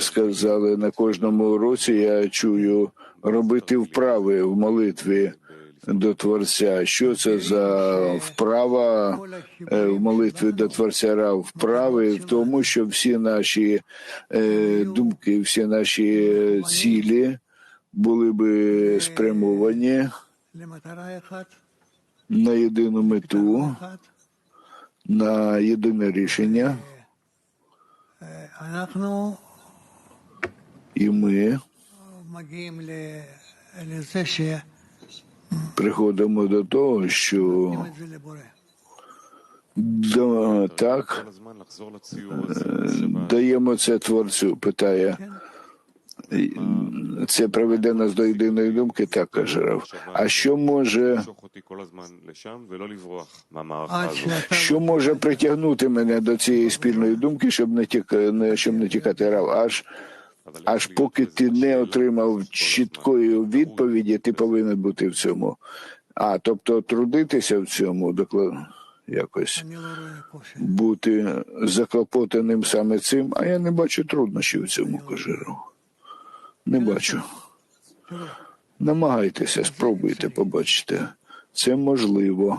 сказали на кожному уроці, я чую робити вправи в молитві до Творця. Що це за вправа е, в молитві до Творця вправи в тому, що всі наші е, думки, всі наші е, цілі були би спрямовані на єдину мету, на єдине рішення. І ми приходимо до того, що да, так е, даємо це творцю, питає. Це приведе нас до єдиної думки, так каже Рав. А що може що може притягнути мене до цієї спільної думки, щоб не тік... щоб не тікати рав? Аж Аж поки ти не отримав чіткої відповіді, ти повинен бути в цьому. А тобто трудитися в цьому, докладно. Якось бути заклопотаним саме цим, а я не бачу труднощів в цьому кожиру. Не бачу. Намагайтеся, спробуйте, побачите. Це можливо.